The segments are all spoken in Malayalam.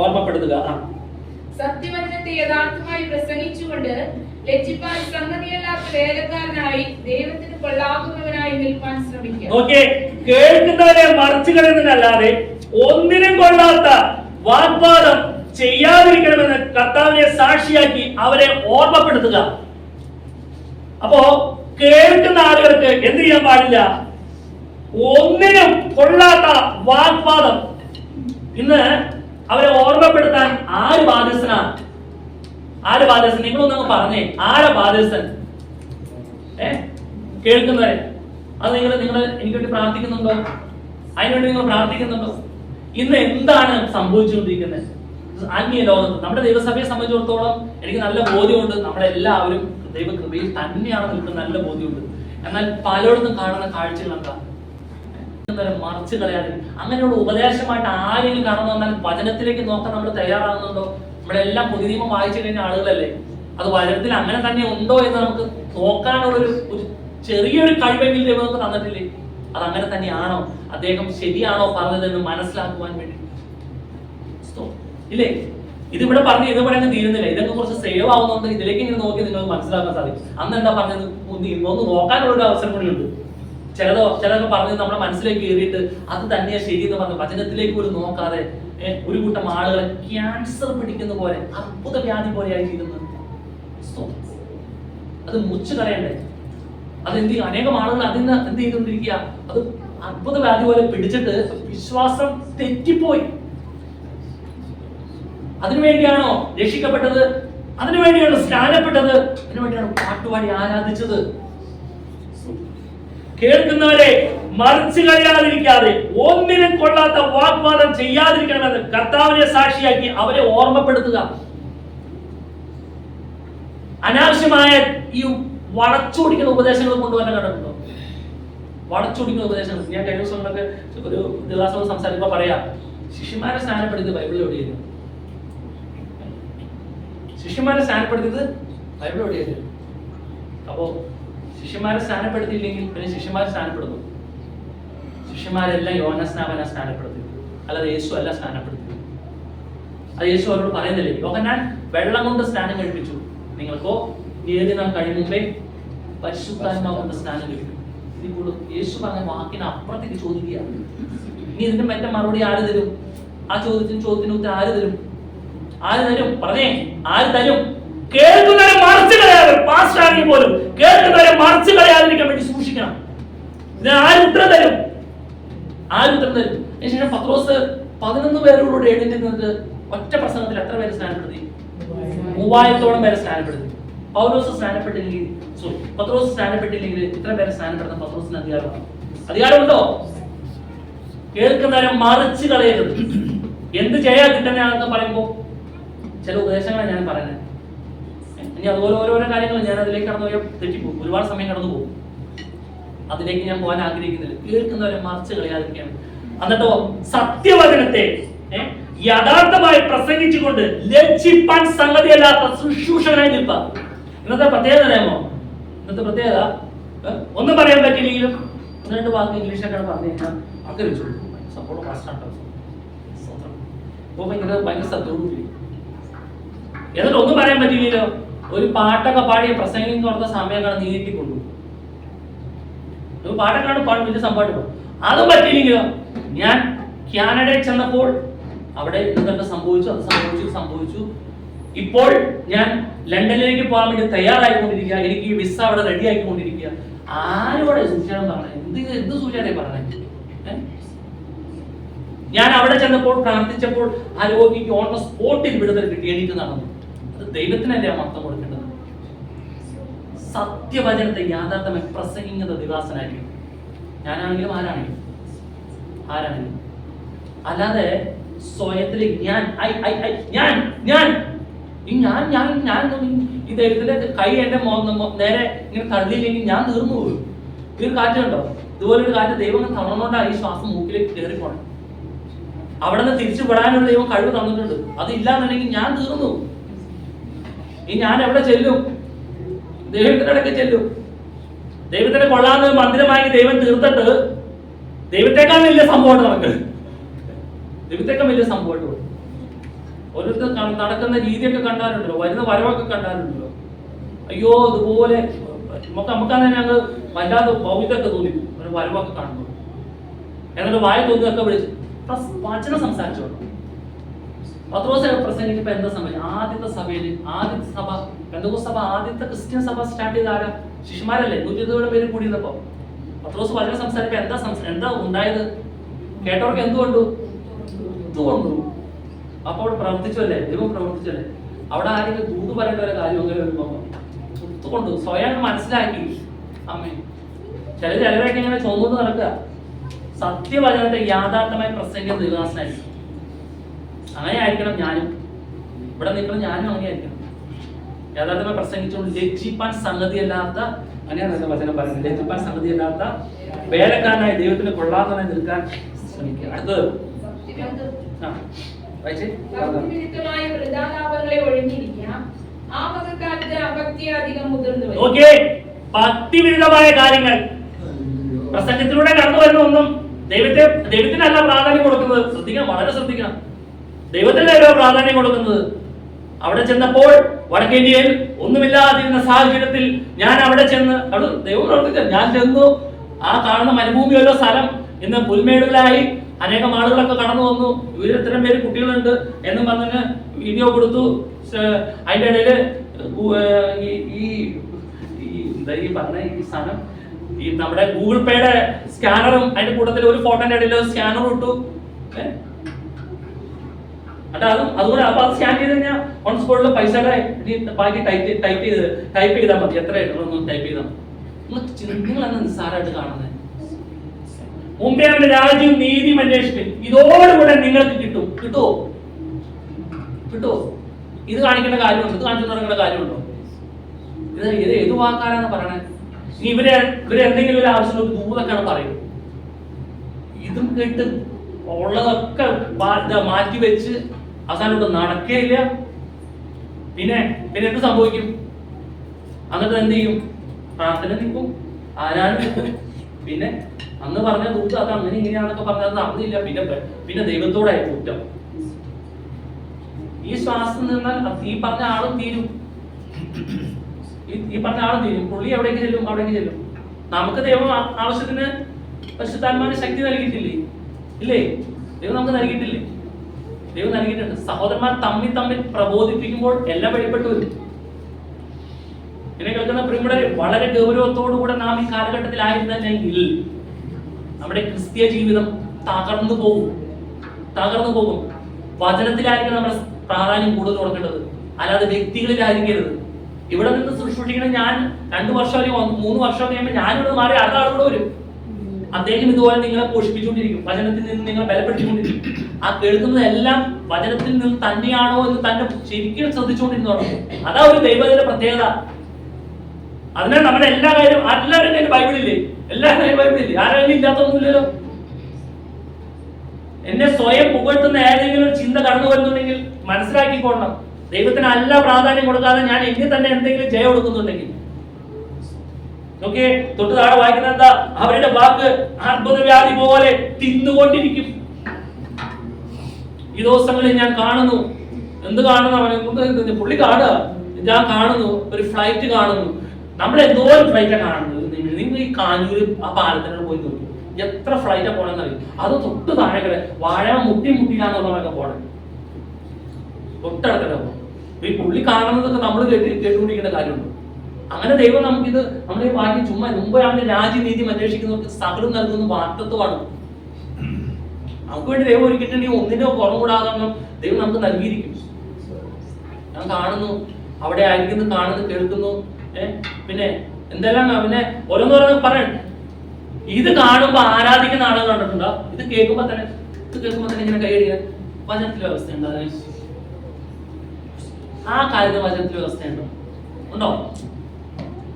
ഓർമ്മപ്പെടുത്തുക സത്യവചനത്തെ യഥാർത്ഥമായി പ്രസംഗിച്ചുകൊണ്ട് ലജ്ജിപ്പാൻ സംഗതിയല്ലാത്ത വേലക്കാരനായി ദൈവത്തിന് കൊള്ളാകുന്നവനായി നിൽക്കാൻ ശ്രമിക്കുക. ഓക്കെ കേൾക്കുന്നവരെ മറിച്ചു കളയുന്നതിനല്ലാതെ ഒന്നിനും കൊള്ളാത്ത വാഗ്വാദം ചെയ്യാതിരിക്കണമെന്ന് കർത്താവിനെ സാക്ഷിയാക്കി അവരെ ഓർമ്മപ്പെടുത്തുക. അപ്പോ കേൾക്കുന്ന ആളുകൾക്ക് എന്ത് ചെയ്യാൻ പാടില്ല? ഒന്നിനും കൊള്ളാത്ത വാഗ്വാദം. ഇന്ന് അവരെ ഓർമ്മപ്പെടുത്താൻ ആര് ബാധ്യസ്ഥനാണ് ആര് ബാധ്യസ്ഥൻ? നിങ്ങളൊന്നങ്ങ് പറഞ്ഞേ. ആരാ ബാധ്യസ്ഥൻ? കേൾക്കുന്നവരെ. അത് നിങ്ങൾ നിങ്ങൾ എനിക്ക് വേണ്ടി പ്രാർത്ഥിക്കുന്നുണ്ടോ? അതിനുവേണ്ടി നിങ്ങൾ പ്രാർത്ഥിക്കുന്നുണ്ടോ? ഇന്ന് എന്താണ് സംഭവിച്ചുകൊണ്ടിരിക്കുന്നത്? ആത്മീയ ലോകത്ത് നമ്മുടെ ദൈവസഭയെ സംബന്ധിച്ചിടത്തോളം എനിക്ക് നല്ല ബോധ്യമുണ്ട്. നമ്മളെല്ലാവരും ദൈവകൃപയിൽ തന്നെയാണ് നിൽക്കുന്ന നല്ല ബോധ്യമുണ്ട്. എന്നാൽ പലയിടത്തും കാണുന്ന കാഴ്ചകൾ എന്താ? തരം മറിച്ച് കളയാതെ അങ്ങനെയുള്ള ഉപദേശമായിട്ട് ആരെങ്കിലും കാണുന്നു വന്നാൽ വചനത്തിലേക്ക് നോക്കാൻ നമ്മൾ തയ്യാറാകുന്നുണ്ടോ? നമ്മളെല്ലാം പുതിയ വായിച്ചു കഴിഞ്ഞ ആളുകളല്ലേ? അത് വചനത്തിൽ അങ്ങനെ തന്നെ ഉണ്ടോ എന്ന് നമുക്ക് നോക്കാനുള്ള ഒരു ഒരു ചെറിയൊരു കഴിവെങ്കിലും ദൈവം നമുക്ക് തന്നിട്ടില്ലേ? അത് അങ്ങനെ തന്നെയാണോ? അദ്ദേഹം ശരിയാണോ പറഞ്ഞതെന്ന് മനസ്സിലാക്കുവാൻ വേണ്ടി. ഇല്ലേ? ഇതിവിടെ പറഞ്ഞ് ഇത് അങ്ങ് തീരുന്നില്ല. ഇതൊക്കെ കുറച്ച് സേവ് ആവുന്നുണ്ട്. ഇതിലേക്ക് ഇങ്ങനെ നോക്കി നിങ്ങൾക്ക് മനസ്സിലാക്കാൻ സാധിക്കും. അന്ന് എന്താ പറഞ്ഞത്? ഒന്ന് നോക്കാനുള്ള ഒരു അവസരം കൂടി ഉണ്ട്. ചിലതോ ചിലതൊക്കെ പറഞ്ഞ് നമ്മുടെ മനസ്സിലേക്ക് കയറിയിട്ട് അത് തന്നെയാ ശരി എന്ന് പറഞ്ഞ് വചനത്തിലേക്ക് പോലും നോക്കാതെ ഒരു കൂട്ടം ആളുകളെ ക്യാൻസർ പിടിക്കുന്ന പോലെ അർബുദ വ്യാധി പോലെ ആയിത്തീരുന്നത് സ്തോത്രം. അത് മുച്ചു കളയണ്ടേ? അത് എന്ത് ചെയ്യും അനേകം ആളുകൾ അതിന് എന്ത് ചെയ്തുകൊണ്ടിരിക്കുക? അത് അർബുദ വ്യാധി പോലെ പിടിച്ചിട്ട് വിശ്വാസം തെറ്റിപ്പോയി. അതിനുവേണ്ടിയാണോ രക്ഷിക്കപ്പെട്ടത്? അതിനുവേണ്ടിയാണോ സ്നാനപ്പെട്ടത്? അതിനുവേണ്ടിയാണോ പാട്ടുപാടി ആരാധിച്ചത്? കേൾക്കുന്നവരെ മറിച്ചു കളയാതിരിക്കാതെ ഒന്നിനും കൊള്ളാത്ത വാഗ്വാദം ചെയ്യാതിരിക്കണമെന്ന് കർത്താവിനെ സാക്ഷിയാക്കി അവരെ ഓർമ്മപ്പെടുത്തുക. അനാവശ്യമായ ഈ വളച്ചൊടിക്കുന്ന ഉപദേശങ്ങൾ കൊണ്ടുവരാൻ കണ്ടിട്ടുണ്ടോ? വളച്ചൊടിക്കുന്ന ഉപദേശങ്ങൾ. ഞാൻ കഴിഞ്ഞ ദിവസങ്ങളൊക്കെ ഒരു ദിവസം സംസാരിക്കുമ്പോൾ പറയാം ശിഷ്യന്മാരെ സ്നാനപ്പെടുത്തിയത് ബൈബിളിൽ എവിടെയായിരുന്നു? ശിഷ്യന്മാരെ സ്നാനപ്പെടുത്തിയത് ബൈബിൾ എവിടെയായിരുന്നു? അപ്പോ ശിഷ്യന്മാരെ സ്ഥാനപ്പെടുത്തിയില്ലെങ്കിൽ പിന്നെ ശിഷ്യന്മാർ സ്ഥാനപ്പെടുന്നു. ശിഷ്യന്മാരെല്ലാം യോന സ്നാപന സ്നാനപ്പെടുത്തി അല്ലാതെ യേശു അല്ല സ്ഥാനപ്പെടുത്തി അത് യേശു അവരോട് പറയുന്നില്ലേ? യോഹന്നാൻ വെള്ളം കൊണ്ട് സ്നാനം കഴിപ്പിച്ചു. നിങ്ങൾക്കോ ഏത് നാൾ കഴിയുമ്പേ പരിശുദ്ധാത്മാവ് കൊണ്ട് സ്നാനം കഴിക്കും. ഇതിൽ കൂടുതൽ യേശു പറഞ്ഞ വാക്കിന് അപ്പുറത്തേക്ക് ചോദിക്കുക ഇനി ഇതിന്റെ മറ്റേ മറുപടി ആര് തരും? ആ ചോദ്യത്തിന് ചോദ്യത്തിന് ഉത്തരം ആര് തരും? ആര് തരും? പറഞ്ഞേ ആര് തരും? കേൾക്കുന്നവരെ മറിച്ചു കളയാതെ പാസ്റ്റ് ആണെങ്കിൽ പോലും കേൾക്കുന്നവരെ മറിച്ചു കളയാതിരിക്കാൻ വേണ്ടി സൂക്ഷിക്കണം ഇതിന് ആര് ഉത്തരം തരും? ആരുത്ര തരും അതിനുശേഷം പത്രോസ് പതിനൊന്ന് പേരോട് എഴുന്നേറ്റ് ഒറ്റ പ്രസംഗത്തിൽ എത്ര പേര് സ്നാനപ്പെടുത്തി? മൂവായിരത്തോളം പേരെ സ്നാനപ്പെടുത്തി. പൗലോസ് സ്നാനപ്പെട്ടില്ലെങ്കിൽ സോറി പത്രോസ് സ്നാനപ്പെട്ടില്ലെങ്കിൽ ഇത്ര പേരെ സ്നാനപ്പെടുന്ന പത്രോസിന് അധികാരമാണ് അധികാരമുണ്ടോ? കേൾക്കുന്നവരെ മറിച്ച് കളയരുത്. എന്ത് ചെയ്യാ കിട്ടുന്നതാണെന്ന് പറയുമ്പോൾ ചില ഉപദേശങ്ങളാണ് ഞാൻ പറയുന്നത്. ഇനി അതുപോലെ ഓരോരോ കാര്യങ്ങളും ഞാൻ അതിലേക്ക് കടന്നു പോയാൽ തെറ്റിപ്പോകും. ഒരുപാട് സമയം കടന്നു പോകും അതിലേക്ക് ഞാൻ പോകാൻ ആഗ്രഹിക്കുന്നില്ല. കേൾക്കുന്നവരെ മറിച്ച് കളയാതിരിക്കാൻ എന്നിട്ടോ സത്യവചനത്തെ യഥാർത്ഥമായി പ്രസംഗിച്ചുകൊണ്ട് ലജ്ജിപ്പാൻ സംഗതിയല്ലാത്ത ശുശ്രൂഷകനായി നിൽപ്പ. ഇന്നത്തെ പ്രത്യേകത അറിയാമോ? ഇന്നത്തെ പ്രത്യേകത ഒന്നും പറയാൻ പറ്റില്ലെങ്കിലും രണ്ട് വാക്ക് ഇംഗ്ലീഷൊക്കെ പറഞ്ഞു കഴിഞ്ഞാൽ ആഗ്രഹിച്ചു സപ്പോർട്ട് പാസ്റ്റാണ് അപ്പോൾ ഭയങ്കര ഭയങ്കര സത്യവും എന്നിട്ട് ഒന്നും പറയാൻ പറ്റില്ലല്ലോ ഒരു പാട്ടൊക്കെ പാടിയ പ്രസംഗം കൊടുത്ത സമയങ്ങൾ നീട്ടിക്കൊണ്ടു. ഒരു പാട്ടൊക്കെയാണ് പാടും വലിയ സംഭവമായിട്ട് അത് പറ്റിയില്ലെങ്കിലോ? ഞാൻ കാനഡയിൽ ചെന്നപ്പോൾ അവിടെ എന്തൊക്കെ സംഭവിച്ചു അത് സംഭവിച്ചു സംഭവിച്ചു. ഇപ്പോൾ ഞാൻ ലണ്ടനിലേക്ക് പോകാൻ വേണ്ടി തയ്യാറായിക്കൊണ്ടിരിക്കുക എനിക്ക് വിസ അവിടെ റെഡി ആയിക്കൊണ്ടിരിക്കുക ആരോടെ സൂചന പറഞ്ഞത് എന്ത് എന്ത് സൂചന പറഞ്ഞത് ഞാൻ അവിടെ ചെന്നപ്പോൾ പ്രാർത്ഥിച്ചപ്പോൾ ആ രോഗിക്ക് ഓൺ ദ സ്പോട്ടിൽ വിടുതൽ കിട്ടി എണീറ്റ് നടന്നു. അത് ദൈവത്തിനല്ലേ മഹത്വം കൊടുക്കേണ്ടത്? സത്യവചനത്തെ യാഥാർത്ഥ്യമായി പ്രസംഗിക്കുന്ന ദിവാസനായിരിക്കും. ഞാനാണെങ്കിലും ആരാണെങ്കിലും? ആരാണെങ്കിലും. അല്ലാതെ സ്വയത്തിൽ ഞാൻ ഐ ഐ ഐ ഞാൻ ഞാൻ. ഈ ഞാൻ ഞാൻ ഞാൻ കൈ എന്റെ നേരെ ഇങ്ങനെ തള്ളിയില്ലെങ്കിൽ ഞാൻ തീർന്നു പോകും ഈ ഒരു കാറ്റ് കണ്ടോ? ഇതുപോലെ ഒരു കാറ്റ് ദൈവം തളർന്നുകൊണ്ടാണ് ഈ ശ്വാസം മൂക്കിലേക്ക് കയറി പോണേ അവിടെ നിന്ന് തിരിച്ചു വിടാനുള്ള ദൈവം കഴിവ് തന്നിട്ടുണ്ട്. അതില്ലാന്നുണ്ടെങ്കിൽ ഞാൻ തീർന്നു. ഈ ഞാൻ എവിടെ ചെല്ലും? ദൈവത്തിന്റെ അടുക്കൽ ചെല്ലും. ദൈവത്തിന് കൊള്ളാന്ന് മന്ദിരമായി ദൈവം തീർത്തിട്ട് ദൈവത്തെക്കാൾ വലിയ സംഭവമാണ് നമുക്ക് ദൈവത്തെക്കാൾ വലിയ സംഭവമായിട്ട് ഓരോരുത്തർ നടക്കുന്ന രീതിയൊക്കെ കണ്ടാലുണ്ടല്ലോ. വരുന്ന വരവൊക്കെ കണ്ടാലുണ്ടല്ലോ. അയ്യോ അതുപോലെ നമുക്ക് നമുക്കങ്ങനെ ഞങ്ങൾ വല്ലാതെ ഭൗതികമൊക്കെ തോന്നി. വരവൊക്കെ കാണുന്നു എന്നിട്ട് വായ തോന്നിയൊക്കെ വിളിച്ച് വചനം സംസാരിച്ചോളൂ. പത്രോസ് പ്രസംഗിച്ചപ്പോ എന്താ സംഭവിച്ചത് ആദ്യത്തെ സഭയിൽ ആദ്യത്തെ സഭ പെന്തകോസ് സഭ ആദ്യത്തെ ക്രിസ്ത്യൻ സഭ സ്റ്റാർട്ട് ചെയ്ത ആരാ? ശിശുമാരല്ലേ നൂറ്റി പേര് കൂടിയിരുന്നപ്പോ പത്രോസ് വചന സംസാരിച്ചപ്പോ എന്താ സംസാരം എന്താ ഉണ്ടായത്? കേട്ടവർക്ക് എന്തുകൊണ്ടു എന്തുകൊണ്ടു അപ്പൊ അവിടെ പ്രവർത്തിച്ചല്ലേ ദൈവം പ്രവർത്തിച്ചല്ലേ അവിടെ ആരെങ്കിലും ദൂത് പറയേണ്ട ഒരു കാര്യം അങ്ങനെ വരുമ്പോ ഒത്തുകൊണ്ടു സ്വയം മനസ്സിലാക്കി. അമ്മേ. ചില ചിലരൊക്കെ ഇങ്ങനെ ചോദിച്ചു നടക്കുക. സത്യവചനത്തെ യാഥാർത്ഥമായി പ്രസംഗിക്കുന്ന ദൈവദാസനായിരിക്കും. അങ്ങനെ ആയിരിക്കണം ഞാനും. ഇവിടെ നിൽക്കണം ഞാനും അങ്ങനെ ആയിരിക്കണം യഥാർത്ഥമായി പ്രസംഗിച്ചുകൊണ്ട് ലജ്ജിപ്പാൻ സംഗതിയല്ലാത്ത അങ്ങനെയാണ് എന്റെ വചനം പറയുന്നത്. ലജ്ജിപ്പാൻ സംഗതിയല്ലാത്ത വേലക്കാരനായി ദൈവത്തിന് കൊള്ളാതെ നിൽക്കാൻ ശ്രമിക്കുക. അടുത്തത്. ആ. ഭക്തിവിരുദ്ധമായ കാര്യങ്ങൾ. പ്രസംഗത്തിലൂടെ കടന്നു വരുന്ന ഒന്നും ദൈവത്തെ ദൈവത്തിനല്ല പ്രാധാന്യം കൊടുക്കുന്നത്. ശ്രദ്ധിക്കണം വളരെ ശ്രദ്ധിക്കണം. ദൈവത്തിനല്ല പ്രാധാന്യം കൊടുക്കുന്നത്. അവിടെ ചെന്നപ്പോൾ വടക്കേന്ത്യയിൽ ഒന്നുമില്ലാതിരുന്ന സാഹചര്യത്തിൽ ഞാൻ അവിടെ ചെന്ന് അവിടെ ദൈവം പ്രവർത്തിച്ച ഞാൻ ചെന്നു. ആ കാണുന്ന മരുഭൂമിയുള്ള സ്ഥലം ഇന്ന് പുൽമേടുകളായി അനേകം ആളുകളൊക്കെ കടന്നു വന്നു. ഇത്രയും പേര് കുട്ടികളുണ്ട് എന്നും പറഞ്ഞ് വീഡിയോ കൊടുത്തു. അതിന്റെ ഇടയിൽ ഈ എന്താ ഈ പറഞ്ഞ ഈ സാധനം? ഈ നമ്മുടെ ഗൂഗിൾ പേയുടെ സ്കാനറും അതിന്റെ കൂട്ടത്തിൽ ഒരു ഫോട്ടോന്റെ ഇടയിൽ സ്കാനർ ഇട്ടു. ഏഹ് എന്നിട്ട് അതും അതുകൂടെ അപ്പൊ അത് സ്കാൻ ചെയ്ത് കഴിഞ്ഞാൽ ഓൺ സ്പോട്ടിൽ പൈസയുടെ ബാക്കി ടൈപ്പ് ടൈപ്പ് ചെയ്ത് ടൈപ്പ് ചെയ്താൽ മതി. എത്ര ടൈപ്പ് ചെയ്താൽ മതി. നിങ്ങളെന്ന് നിസ്സാരമായിട്ട് കാണുന്നത്. മുമ്പേ അവന്റെ രാജ്യം നീതിയും അന്വേഷിക്കും ഇതോടുകൂടെ നിങ്ങൾക്ക് കിട്ടും. കിട്ടുമോ കിട്ടുമോ ഇത് കാണിക്കേണ്ട കാര്യമുണ്ടോ? ഇത് കാണിച്ചു തുടങ്ങേണ്ട കാര്യമുണ്ടോ? ഇത് ഇത് ഏത് വാക്കാരാണ് പറയണേ? ഇനി ഇവരെ ഇവരെ എന്തെങ്കിലും ഒരു ആവശ്യം ദൂതൊക്കെയാണ് പറയും ഇതും കേട്ട് ഉള്ളതൊക്കെ മാറ്റി വെച്ച് അവസാനോട്ട് നടക്കേയില്ല. പിന്നെ പിന്നെ എന്ത് സംഭവിക്കും? എന്നിട്ട് എന്ത് ചെയ്യും? പ്രാർത്ഥന നിൽക്കും. ആരാനും നിൽക്കും? പിന്നെ അന്ന് പറഞ്ഞ ദൂത് അത് അങ്ങനെ ഇങ്ങനെയാണെന്നൊക്കെ പറഞ്ഞത് നടന്നില്ല പിന്നെ പിന്നെ ദൈവത്തോടായി കുറ്റം. ഈ ശ്വാസം നിന്നാൽ ഈ പറഞ്ഞ ആളും തീരും. ഈ- പറഞ്ഞ ആളും തീരും. പുള്ളി എവിടേക്ക് ചെല്ലും? അവിടേക്ക് ചെല്ലും. നമുക്ക് ദൈവം ആവശ്യത്തിന് പരിശുദ്ധാത്മാവിന് ശക്തി നൽകിയിട്ടില്ലേ? ഇല്ലേ? ദൈവം നമുക്ക് നൽകിയിട്ടില്ലേ? ദൈവം നൽകിയിട്ടുണ്ട്. സഹോദരന്മാർ തമ്മിൽ തമ്മിൽ പ്രബോധിപ്പിക്കുമ്പോൾ എല്ലാം വെളിപ്പെട്ടു വരും. എന്നെ കേൾക്കുന്ന പ്രിയമുടെ വളരെ ഗൗരവത്തോടുകൂടെ നാം ഈ കാലഘട്ടത്തിലായിരുന്നെങ്കിൽ നമ്മുടെ ക്രിസ്തീയ ജീവിതം തകർന്നു പോകും. തകർന്നു പോകും. വചനത്തിലായിരിക്കും നമ്മുടെ പ്രാധാന്യം കൂടുതൽ കൊടുക്കേണ്ടത്. അല്ലാതെ വ്യക്തികളിലായിരിക്കരുത്. ഇവിടെ നിന്ന് ശുശ്രൂഷിക്കണം ഞാൻ രണ്ടു വർഷം അല്ലെങ്കിൽ മൂന്ന് വർഷം കഴിയുമ്പോൾ ഞാനിവിടെ മാറി അടുത്ത ആളുകൂടെ വരും. അദ്ദേഹം ഇതുപോലെ നിങ്ങളെ പോഷിപ്പിച്ചുകൊണ്ടിരിക്കും. വചനത്തിൽ നിന്ന് നിങ്ങളെ ബലപ്പെടുത്തിക്കൊണ്ടിരിക്കും. ആ കേൾക്കുന്നതെല്ലാം വചനത്തിൽ നിന്ന് തന്നെയാണോ എന്ന് തന്നെ ശരിക്കും ശ്രദ്ധിച്ചുകൊണ്ടിരുന്നു അതാ ഒരു ദൈവത്തിന്റെ പ്രത്യേകത. അതിനാൽ നമ്മുടെ എല്ലാ കാര്യം എല്ലാവരും ബൈബിളില്ലേ? എല്ലാവരും കയ്യിൽ ബൈബിളില്ലേ? ആരെങ്കിലും ഇല്ലാത്തൊന്നുമില്ലല്ലോ. എന്നെ സ്വയം പുകഴ്ത്തുന്ന ഏതെങ്കിലും ചിന്ത കടന്നു വരുന്നുണ്ടെങ്കിൽ മനസ്സിലാക്കിക്കൊള്ളണം. ദൈവത്തിന് അല്ല പ്രാധാന്യം കൊടുക്കാതെ ഞാൻ എനിക്ക് തന്നെ എന്തെങ്കിലും ജയം കൊടുക്കുന്നുണ്ടെങ്കിൽ നോക്കിയേ തൊട്ട് താഴെ വായിക്കുന്ന എന്താ? അവരുടെ വാക്ക് അർബുദവ്യാധി പോലെ തിന്നുകൊണ്ടിരിക്കും. ഈ ദിവസങ്ങളിൽ ഞാൻ കാണുന്നു. എന്ത് കാണുന്നു പുള്ളി കാണുക. ഞാൻ കാണുന്നു. ഒരു ഫ്ലൈറ്റ് കാണുന്നു. നമ്മൾ എന്തോ ഒരു ഫ്ലൈറ്റാണ് കാണുന്നത്. നിങ്ങൾ ഈ കാഞ്ഞൂര് ആ പാലത്തിനോട് പോയി നോക്കി. എത്ര ഫ്ലൈറ്റാ പോണെന്ന് അറിയും? അത് തൊട്ട് താഴെ വാഴ മുട്ടി മുട്ടിയിലാന്നുള്ളതൊക്കെ പോണേ. തൊട്ടടുത്തല്ല പോകും ഈ പുള്ളി കാണുന്നതൊക്കെ നമ്മൾ കേട്ട് കേട്ടുകൊണ്ടിരിക്കേണ്ട കാര്യമുണ്ട്. അങ്ങനെ ദൈവം നമുക്കിത് നമ്മൾ ഈ വാക്യം ചുമ്മാ മുമ്പ് രാജ്യനീതി അന്വേഷിക്കുന്നവർക്ക് സകലം നൽകുന്ന വാർത്തത്വമാണ് നമുക്ക് വേണ്ടി ദൈവം ഒരുക്കിയിട്ടുണ്ടെങ്കിൽ ഒന്നിന്റെ കുറവ് കൂടാതെ ദൈവം നമുക്ക് നൽകിയിരിക്കും ഞാൻ കാണുന്നു. അവിടെ ആയിരിക്കുന്നു കാണുന്നു കേൾക്കുന്നു. ഏഹ് പിന്നെ എന്തെല്ലാം പിന്നെ ഓരോന്നോരോന്ന് പറയണ്ട ഇത് കാണുമ്പോ ആരാധിക്കുന്ന ആളുകൾ കണ്ടിട്ടുണ്ടോ? ഇത് കേൾക്കുമ്പോ തന്നെ ഇത് കേൾക്കുമ്പോ തന്നെ ഇങ്ങനെ കൈയടിക്കാൻ വചനത്തിലെ അവസ്ഥ അതിന് ആ കാര്യത്തിൽ വചനത്തിലെ വ്യവസ്ഥയുണ്ടോ? ഉണ്ടോ?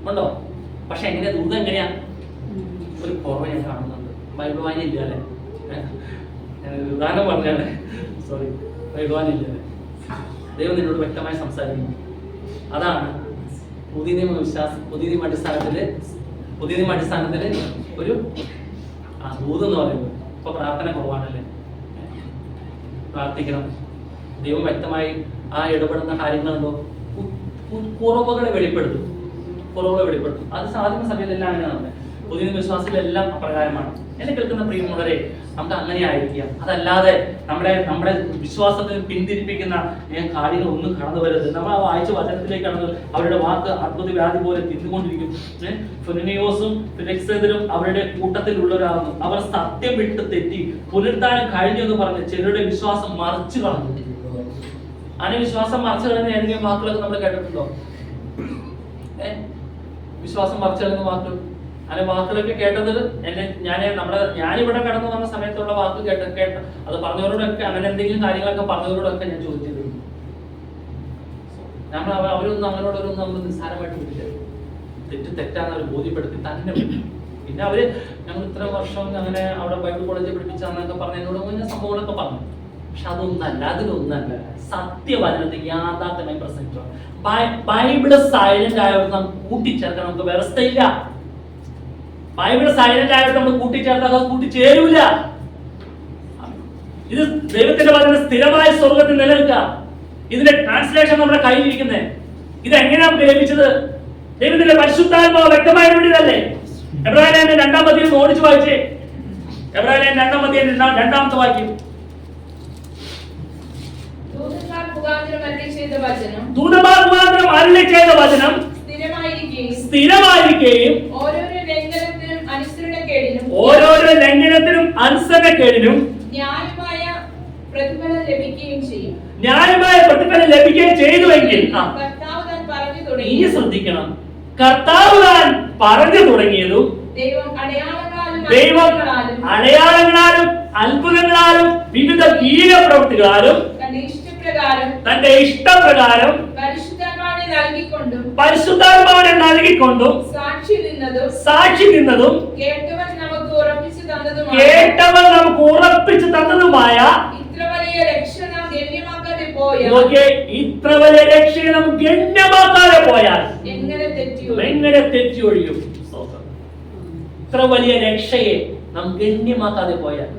ഉണ്ടോ? പക്ഷെ എങ്ങനെയാ? ദൂതം എങ്ങനെയാ? ഒരു കുറവ് ഞാൻ കാണുന്നുണ്ട്. ബൈബിൾ വായന ഇല്ല അല്ലേ ഞാൻ ഉദാഹരണം പറഞ്ഞാണ്. സോറി ഇല്ല ദൈവം നിന്നോട് വ്യക്തമായി സംസാരിക്കുന്നു. അതാണ് പുതിയ നിയമ വിശ്വാസം പുതിയ നിയമ അടിസ്ഥാനത്തിൽ പുതിയ നിയമ അടിസ്ഥാനത്തിൽ ഒരു ആ ദൂതെന്ന് എന്ന് പറയുന്നത്. ഇപ്പൊ പ്രാർത്ഥന കുറവാണല്ലേ? പ്രാർത്ഥിക്കണം. ദൈവം വ്യക്തമായി ആ ഇടപെടുന്ന കാര്യങ്ങളുണ്ടോ കുറവുകളെ വെളിപ്പെടുത്തും. കുറവുകളെ വെളിപ്പെടുത്തും. അത് സാധിക്കുന്ന സമയത്തെല്ലാം അങ്ങനെയാണ്. പുതിയ വിശ്വാസത്തിലെല്ലാം അപ്രകാരമാണ്. എന്നെ കേൾക്കുന്ന പ്രിയമുള്ളവരെ നമുക്ക് അങ്ങനെ ആയിരിക്കാം. അതല്ലാതെ നമ്മുടെ നമ്മുടെ വിശ്വാസത്തിൽ പിന്തിരിപ്പിക്കുന്ന കാര്യങ്ങൾ ഒന്നും കടന്നു വരരുത്. നമ്മൾ ആ വായിച്ച വചനത്തിലേക്ക് അവരുടെ വാക്ക് അത്ഭുത വ്യാധി പോലെ തിന്നുകൊണ്ടിരിക്കും. ഫിലിനിയോസും ഫിലിക്സെതിരും അവരുടെ കൂട്ടത്തിലുള്ളവരാകുന്നു. അവർ സത്യം വിട്ട് തെറ്റി പുനരുദ്ധാനം കഴിഞ്ഞു എന്ന് പറഞ്ഞ് ചിലരുടെ വിശ്വാസം മറിച്ചു കളഞ്ഞു. അങ്ങനെ വിശ്വാസം മറിച്ചു കളഞ്ഞ ഏതെങ്കിലും വാക്കുകളൊക്കെ നമ്മൾ കേട്ടിട്ടുണ്ടോ? ഏ? വിശ്വാസം മറിച്ചു കളഞ്ഞ വാക്കുകൾ അങ്ങനെ വാക്കുകളൊക്കെ കേട്ടത് എന്നെ ഞാൻ നമ്മുടെ ഞാനിവിടെ കടന്നു വന്ന സമയത്തുള്ള വാക്ക് കേട്ട കേട്ട അത് പറഞ്ഞവരോടൊക്കെ അങ്ങനെ എന്തെങ്കിലും കാര്യങ്ങളൊക്കെ പറഞ്ഞവരോടൊക്കെ ഞാൻ ചോദിച്ചിരുന്നു നമ്മൾ അവരൊന്നും അവരോടൊന്നും നമ്മൾ നിസ്സാരമായിട്ട് വിട്ടില്ല. തെറ്റ് തെറ്റാന്ന് അവർ ബോധ്യപ്പെടുത്തി തന്നെ പിന്നെ അവർ ഞങ്ങൾ ഇത്ര വർഷം അങ്ങനെ അവിടെ ബൈബിൾ കോളേജിൽ പഠിപ്പിച്ചാന്നൊക്കെ പറഞ്ഞ എന്നോട് ഇങ്ങനെ സംഭവങ്ങളൊക്കെ പറഞ്ഞു. പക്ഷെ അതൊന്നല്ല അതിലൊന്നല്ല. സത്യവചനത്തെ യാഥാർത്ഥ്യമായി പ്രസംഗിച്ചു ബൈബിൾ സൈലന്റ് ആയവർ നാം കൂട്ടിച്ചേർക്കാൻ നമുക്ക് വ്യവസ്ഥയില്ല ബൈബിൾ സൈലന്റ് ആയിട്ട് നമ്മൾ കൂട്ടിച്ചേർത്താൽ അത് കൂട്ടിച്ചേരൂല. ഇത് ദൈവത്തിന്റെ വളരെ സ്ഥിരമായ സ്വർഗത്തിൽ നിലനിൽക്കുക. ഇതിന്റെ ട്രാൻസ്ലേഷൻ നമ്മുടെ കയ്യിലിരിക്കുന്നത് ഇത് എങ്ങനെയാ നമുക്ക് ലഭിച്ചത്? ദൈവത്തിന്റെ പരിശുദ്ധാത്മാവ് വ്യക്തമായ വേണ്ടിയതല്ലേ എബ്രാഹിം രണ്ടാം പതിയിൽ ഓടിച്ചു വായിച്ചേ. എബ്രാഹിം രണ്ടാം പതിയിൽ രണ്ടാമത്തെ വാക്യം. ദൂതന്മാർ മുഖാന്തരം അരുളി ചെയ്ത വചനം സ്ഥിരമായിരിക്കുകയും ഓരോരോ ഓരോരോ ലംഘനത്തിനും അനുസരണക്കേടിനും ന്യായമായ പ്രതിഫലം ലഭിക്കുകയും ചെയ്യും. ന്യായമായ പ്രതിഫലം ലഭിക്കുകയും ചെയ്തുവെങ്കിൽ ഇനി ശ്രദ്ധിക്കണം. കർത്താവ് താൻ പറഞ്ഞു തുടങ്ങിയതും ദൈവം അടയാളങ്ങളാലും അത്ഭുതങ്ങളാലും വിവിധ വീരപ്രവൃത്തികളാലും തന്റെ ഇഷ്ടപ്രകാരം തന്റെ ഇഷ്ടപ്രകാരം പരിശുദ്ധമാണ് നൽകിക്കൊണ്ടും പരിശുദ്ധാത്മാവിനെ നൽകിക്കൊണ്ടും സാക്ഷി നിന്നതും സാക്ഷി നിന്നതും കേട്ടവൻ നമുക്ക് ഉറപ്പിച്ചു തന്നതുമായ കേട്ടവൻ നമുക്ക് ഉറപ്പിച്ചു തന്നതുമായ ഇത്ര വലിയ രക്ഷ നാം ഗണ്യമാക്കാതെ പോയ ഇത്ര വലിയ രക്ഷയെ നാം ഗണ്യമാക്കാതെ പോയാൽ എങ്ങനെ തെറ്റിയോ എങ്ങനെ തെറ്റി ഒഴിയും? ഇത്ര വലിയ രക്ഷയെ നാം ഗണ്യമാക്കാതെ പോയാൽ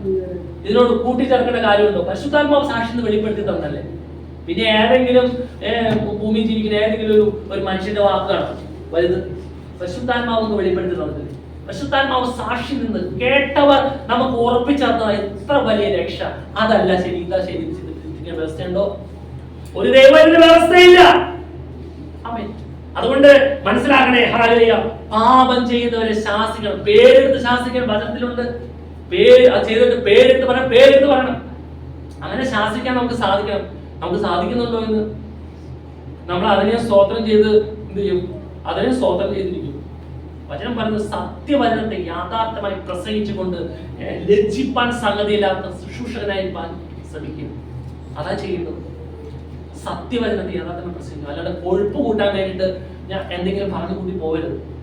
ഇതിനോട് കൂട്ടിച്ചേർക്കേണ്ട കാര്യമുണ്ടോ? പരിശുദ്ധാത്മാവ് സാക്ഷി എന്ന് വെളിപ്പെടുത്തി തന്നല്ലേ? പിന്നെ ഏതെങ്കിലും ഭൂമി ജീവിക്കുന്ന ഏതെങ്കിലും ഒരു ഒരു മനുഷ്യന്റെ വാക്കാണ് വലുത്. പരിശുദ്ധാത്മാവ് വെളിപ്പെടുത്തി തന്നില്ലേ പരിശുദ്ധാത്മാവ് സാക്ഷി നിന്ന് കേട്ടവർ നമുക്ക് ഉറപ്പിച്ചേർത്ത എത്ര വലിയ രക്ഷ. അതല്ല ശരി ഇതാ ശരി. വ്യവസ്ഥയുണ്ടോ ഒരു ദൈവത്തിന്റെ വ്യവസ്ഥയില്ല. അതുകൊണ്ട് മനസ്സിലാക്കണേ ഹാലിയ പാപം ചെയ്യുന്നവരെ ശാസിക്കണം. പേരെടുത്ത് ശാസിക്കാൻ വചനത്തിലുണ്ട്. പേര് ചെയ്തിട്ട് പേരെടുത്ത് പറയണം പേരെടുത്ത് പറയണം. അങ്ങനെ ശാസിക്കാൻ നമുക്ക് സാധിക്കണം. നമുക്ക് സാധിക്കുന്നുണ്ടോ എന്ന്. നമ്മൾ അതിനെ സ്തോത്രം ചെയ്ത് എന്ത് ചെയ്യും? അതിനെ സ്തോത്രം ചെയ്തിരിക്കും വചനം പറയുന്നത് സത്യവചനത്തെ യാഥാർത്ഥമായി പ്രസംഗിച്ചുകൊണ്ട് ലജ്ജിപ്പാൻ സംഗതിയില്ലാത്ത ശുശ്രൂഷകനായിരിക്കാൻ ശ്രമിക്കും. അതാ ചെയ്യുന്നത്. സത്യവചനത്തെ യഥാർത്ഥമായി പ്രസംഗിക്കും. അല്ലാതെ കൊഴുപ്പ് കൂട്ടാൻ വേണ്ടിയിട്ട് ഞാൻ എന്തെങ്കിലും പറഞ്ഞു കൂട്ടി പോകരുത്.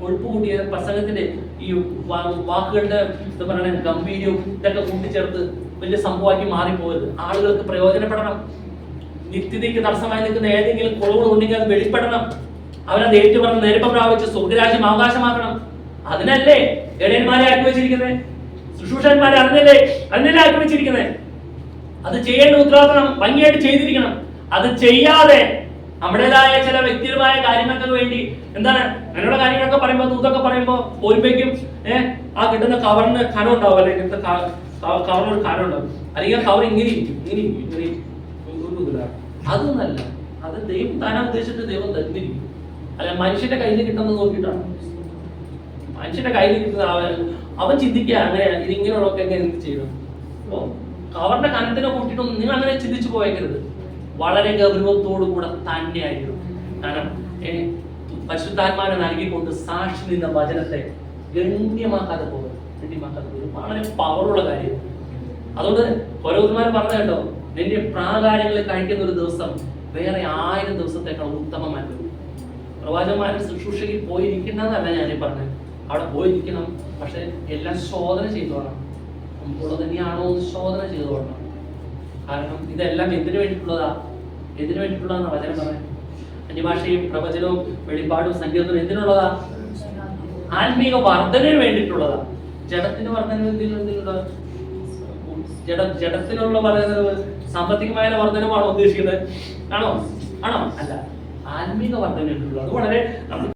കൊഴുപ്പ് കൂട്ടിയ പ്രസംഗത്തിന്റെ ഈ വാക്കുകളുടെ എന്താ പറയുക ഗംഭീര്യവും ഇതൊക്കെ കൂട്ടിച്ചേർത്ത് വലിയ സംഭവമാക്കി മാറിപ്പോകരുത് ആളുകൾക്ക് പ്രയോജനപ്പെടണം. നിത്യതയ്ക്ക് തടസ്സമായി നിൽക്കുന്ന ഏതെങ്കിലും കുറവുകൾ ഉണ്ടെങ്കിൽ അത് വെളിപ്പെടണം. അവരത് ഏറ്റുപറഞ്ഞ് നേരിപ്പം പ്രാപിച്ച് സ്വർഗരാജ്യം അവകാശമാക്കണം അതിനല്ലേ ഇടയന്മാരെ ആക്കി വെച്ചിരിക്കുന്നത് ശുശ്രൂഷന്മാരെ അതിനല്ലേ അതിനല്ലേ ആക്കി വെച്ചിരിക്കുന്നത് അത് ചെയ്യേണ്ട ഉത്തരവാദിത്തം ഭംഗിയായിട്ട് ചെയ്തിരിക്കണം. അത് ചെയ്യാതെ നമ്മുടേതായ ചില വ്യക്തിപരമായ കാര്യങ്ങൾക്ക് വേണ്ടി എന്താണ് അങ്ങനെയുള്ള കാര്യങ്ങളൊക്കെ പറയുമ്പോ തൂത്തൊക്കെ പറയുമ്പോ പോരുമ്പേക്കും ഏഹ് ആ കിട്ടുന്ന കവറിന് കനം ഉണ്ടാവും അല്ലെങ്കിൽ ക- ക- കവറിന് ഒരു കനം ഉണ്ടാവും. അല്ലെങ്കിൽ കവർ ഇങ്ങനെ ഇരിക്കും ഇങ്ങനെ ഇരിക്കും ഇങ്ങനെ ഇരിക്കും. അതൊന്നല്ല. അത് ദൈവം താനാ ഉദ്ദേശിച്ചിട്ട് ദൈവം തന്നിരിക്കും. അല്ല മനുഷ്യന്റെ കയ്യിൽ കിട്ടുന്നത് നോക്കിയിട്ടാണ്. മനുഷ്യന്റെ കയ്യിൽ കിട്ടുന്ന അവൻ അവൻ ചിന്തിക്കുക അങ്ങനെ ഇതിങ്ങനെയുള്ളതൊക്കെ എങ്ങനെ എന്ത് ചെയ്യണം അപ്പോ കവറിന്റെ കനത്തിനെ കൂട്ടിയിട്ടൊന്നും നിങ്ങൾ അങ്ങനെ ചിന്തിച്ചു പോയേക്കരുത്. വളരെ ഗൗരവത്തോടു കൂടെ തന്നെയായിരുന്നു കാരണം പരിശുദ്ധാത്മാവിനെ നൽകിക്കൊണ്ട് സാക്ഷി നിന്ന വചനത്തെ ഗണ്യമാക്കാതെ പോകും ഗണ്യമാക്കാതെ പോകും വളരെ പവറുള്ള കാര്യം. അതുകൊണ്ട് ഓരോരുത്തന്മാർ പറഞ്ഞ കേട്ടോ നിന്റെ പ്രാകാരങ്ങളിൽ കഴിക്കുന്ന ഒരു ദിവസം വേറെ ആയിരം ദിവസത്തേക്കാൾ ഉത്തമമായി പ്രവാചകന്മാരുടെ ശുശ്രൂഷയിൽ പോയിരിക്കുന്നതല്ല ഞാൻ പറഞ്ഞത് അവിടെ പോയിരിക്കണം പക്ഷെ എല്ലാം ശോധന ചെയ്തോളണം നമുക്കുള്ളത് തന്നെയാണോ എന്ന് ശോധന ചെയ്തോളണം കാരണം ഇതെല്ലാം എന്തിനു വേണ്ടിയിട്ടുള്ളതാ? എന്തിനു വേണ്ടിയിട്ടുള്ളതാന്ന് വചനം പറയാൻ അന്യഭാഷയും പ്രവചനവും വെളിപാടും സംഗീതവും എന്തിനുള്ളതാ? ആത്മീക വർധനന് വേണ്ടിയിട്ടുള്ളതാ. ജഡത്തിന് വർധന ജഡ ജഡത്തിനുള്ള പറയുന്നത് സാമ്പത്തികമായ വർധനമാണോ ഉദ്ദേശിക്കുന്നത്? ആണോ? ആണോ? അല്ല. ആത്മീക വർധന അത് വളരെ നമ്മൾ